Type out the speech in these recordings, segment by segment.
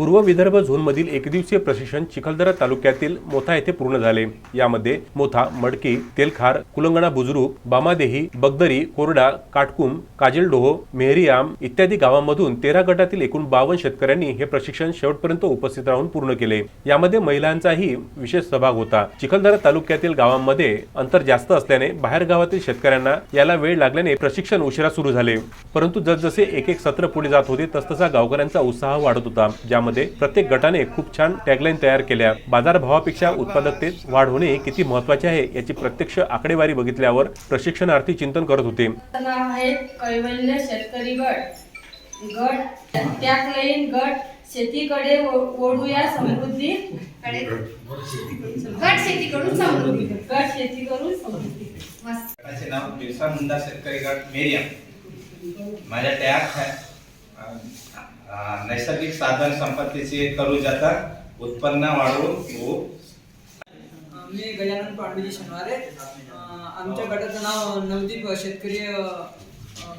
पूर्व विदर्भ झोनमधील एकदिवसीय प्रशिक्षण चिखलदरा तालुक्यातील मोथा येथे पूर्ण झाले. यामध्ये मोथा मडकी तेलखार कुलंगणा बुजुर्ग बामादेही बगदरी कोरडा काटकुम काजलडोह मेहरियाम इत्यादी गावांमधून तेरा गटातील एकूण बावन्न शेतकऱ्यांनी हे प्रशिक्षण शेवटपर्यंत उपस्थित राहून पूर्ण केले. यामध्ये महिलांचाही विशेष सहभाग होता. चिखलदरा तालुक्यातील गावांमध्ये अंतर जास्त असल्याने बाहेर गावातील शेतकऱ्यांना याला वेळ लागल्याने प्रशिक्षण उशिरा सुरू झाले. परंतु जसजसे एक एक सत्र पुढे जात होते तसतसा गावकऱ्यांचा उत्साह वाढत होता ज्यामध्ये प्रत्येक गटाने खूप छान टॅगलाईन तयार केल्या. बाजारभावापेक्षा उत्पादकतेत वाढ होणे किती महत्त्वाचे आहे याची प्रत्यक्ष आकडेवारी बघितल्यावर प्रशिक्षणार्थी चिंतन करत होते. शेतकरी गट. गट गट शेतीकडे ओढूया समृद्धी. गट शेती करून समृद्धी. गट शेती करून समृद्धी नाव बिरसा मुंडा शेतकरी गट मेरियम माझ्या टॅग आहे. नैसर्गिक साधन संपत्तीचे करू जाता उत्पन्न वाढवून हो. मी गजानन पांडुजी शनिवारे. आमच्या गटाचं नाव नवदीप शेतकरी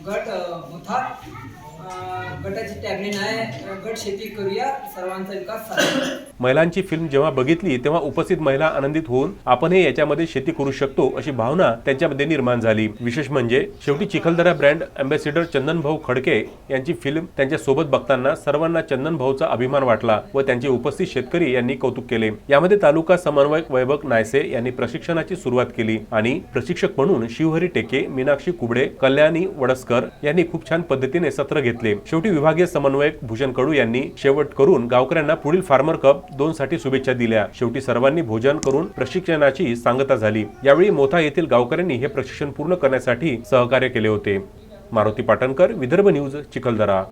गट होता गटाची टॅगलाईन आहे गट शेती करूया सर्वांचा विकास महिलांची फिल्म जेव्हा बघितली तेव्हा उपस्थित महिला आनंदित होऊन आपणही याच्यामध्ये शेती करू शकतो अशी भावना त्यांच्यामध्ये निर्माण झाली. विशेष म्हणजे शेवटी चिखलदरा ब्रँड अँबॅसिडर चंदन भाऊ खडके यांची फिल्म त्यांच्यासोबत बघताना सर्वांना चंदन भाऊचा अभिमान वाटला व त्यांचे उपस्थित शेतकरी यांनी कौतुक केले. यामध्ये तालुका समन्वयक वैभव नायसे यांनी प्रशिक्षणाची सुरुवात केली आणि प्रशिक्षक म्हणून शिवहरी टेके मीनाक्षी कुबडे कल्याणी वडसकर यांनी खूप छान पद्धतीने सत्र घेतले. शेवटी विभागीय समन्वयक भूषण कडू यांनी शेवट करून गावकऱ्यांना पुढील फार्मर कप दोन साठी शुभेच्छा दिल्या. शेवटी सर्वांनी भोजन करून प्रशिक्षणाची सांगता झाली. यावेळी मोथा येथील गावकऱ्यांनी हे प्रशिक्षण पूर्ण करण्यासाठी सहकार्य केले होते. मारुती पाटणकर विदर्भ न्यूज चिखलदरा.